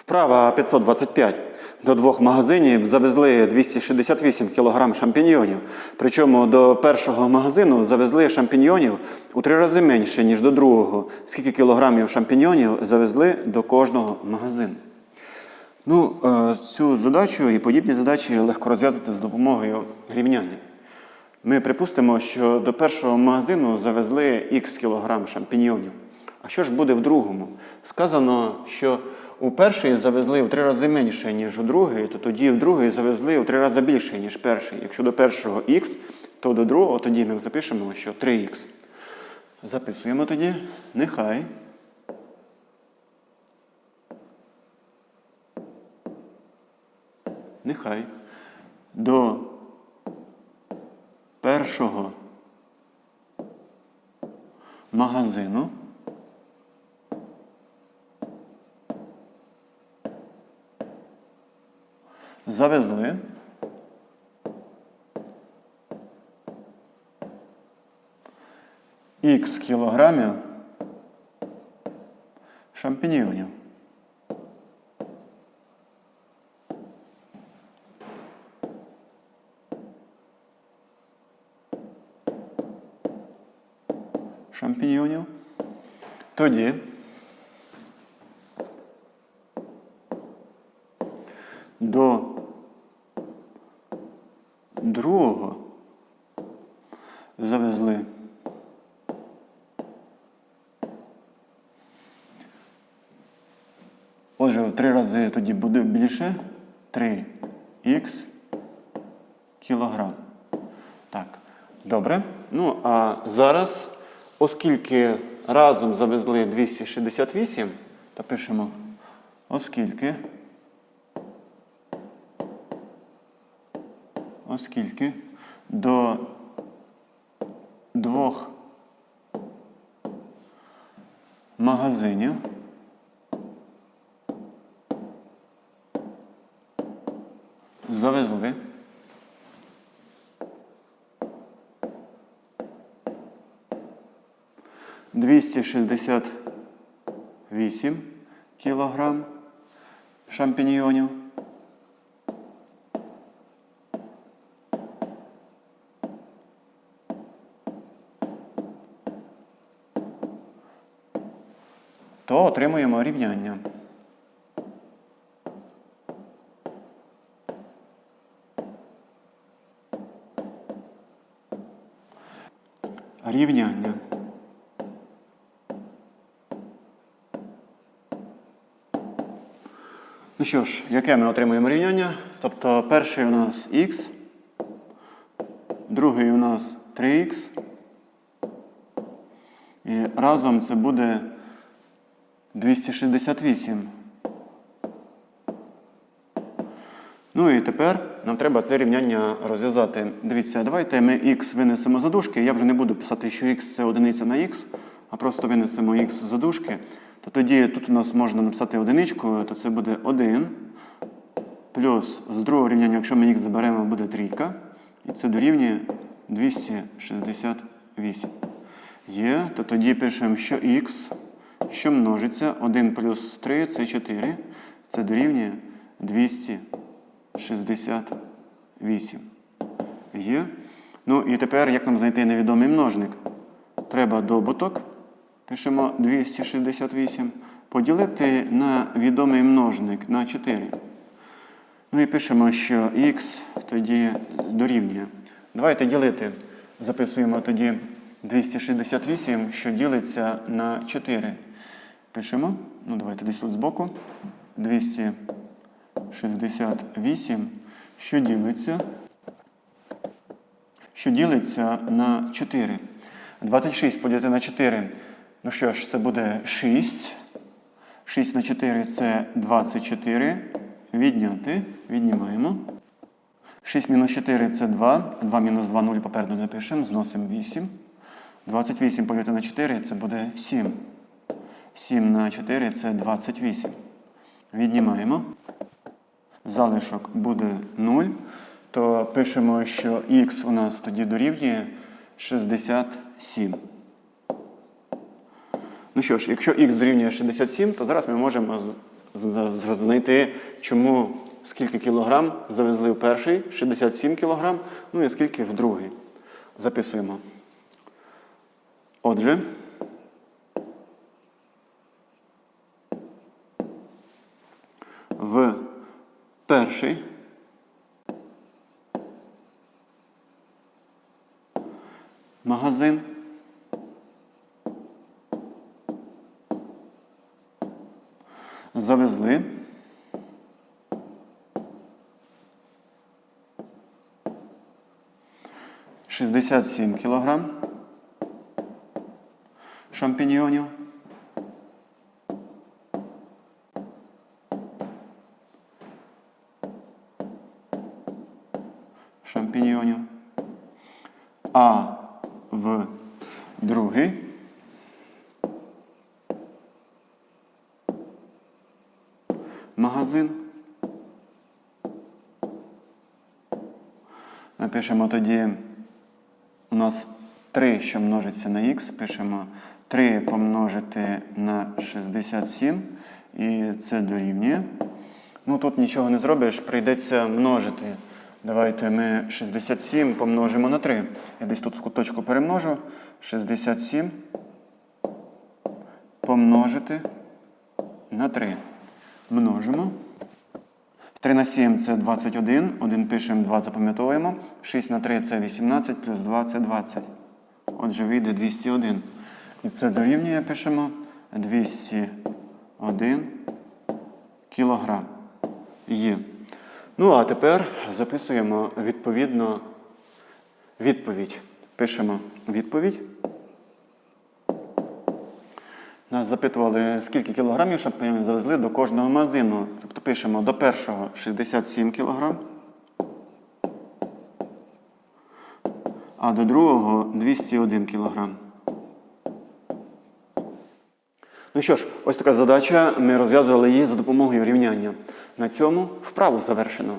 Вправа 525. До двох магазинів завезли 268 кг шампіньйонів. Причому до першого магазину завезли шампіньйонів у три рази менше, ніж до другого. Скільки кілограмів шампіньйонів завезли до кожного магазину? Ну, е, цю задачу і подібні задачі легко розв'язати з допомогою рівняння. Ми припустимо, що до першого магазину завезли х кілограм шампіньйонів. А що ж буде в другому? Сказано, що у перший завезли в три рази менше, ніж у другий, то тоді в другий завезли в три рази більше, ніж перший. Якщо до першого х, то до другого тоді ми запишемо, що 3х. Записуємо тоді, нехай. Нехай до першого магазину завезли х кілограмів шампіньйонів. шампіньйонів. Тоді до другого завезли Отже, три рази тоді буде більше 3х кілограм. Так, добре. Ну, а зараз, оскільки разом завезли 268, то пишемо, оскільки. Оскільки до двох магазинів завезли двісті шістдесят вісім кілограм шампіньйонів. То отримуємо рівняння. Рівняння. Ну що ж, яке ми отримуємо рівняння? Тобто перший у нас х, другий у нас 3х. І разом це буде 268. Ну і тепер нам треба це рівняння розв'язати. Дивіться, давайте ми х винесемо за дужки. Я вже не буду писати, що х це одиниця на х, а просто винесемо х за дужки. То тоді тут у нас можна написати одиничку, то це буде 1. Плюс з другого рівняння, якщо ми х заберемо, буде трійка. І це дорівнює 268. Є, то тоді пишемо, що х, що множиться, 1 плюс 3 це 4. Це дорівнює 268. Є. Ну і тепер, як нам знайти невідомий множник? Треба добуток. Пишемо 268. Поділити на відомий множник на 4. Ну і пишемо, що х тоді дорівнює. Давайте ділити. Записуємо тоді 268, що ділиться на 4. Пишемо. Ну, давайте десь тут збоку. 268, що ділиться. Що ділиться на 4. 26 поділити на 4. Ну що ж, це буде 6. 6 на 4 це 24. Відняти. Віднімаємо. 6 мінус 4 це 2. 2 мінус 2 0 попереду не пишемо. Зносимо 8. 28 поділити на 4 це буде 7. 7 на 4 це 28. Віднімаємо. Залишок буде 0. То пишемо, що х у нас тоді дорівнює 67. Ну що ж, якщо х дорівнює 67, то зараз ми можемо знайти, чому скільки кілограм завезли в перший, 67 кілограм, ну і скільки в другий. Записуємо. Отже, в перший. Магазин. Завезли. Шістдесят сім кілограм. Шампіньйонів. Шампіньйонів. А в другий магазин. Напишемо тоді у нас 3, що множиться на х, пишемо 3 помножити на 67, і це дорівнює. Ну тут нічого не зробиш, прийдеться множити. Давайте ми 67 помножимо на 3. Я десь тут куточку перемножу. 67 помножити на 3. Множимо. 3 на 7 це 21. 1 пишемо, 2 запам'ятовуємо. 6 на 3 це 18, плюс 2 це 20. Отже, вийде 201. І це дорівнює, пишемо 201 кілограм. Є. Ну, а тепер записуємо відповідно відповідь. Пишемо відповідь. Нас запитували, скільки кілограмів шампіньонів завезли до кожного магазину. Тобто пишемо до першого 67 кілограм, а до другого 201 кілограм. Ну що ж, ось така задача. Ми розв'язували її за допомогою рівняння. На цьому вправу завершено.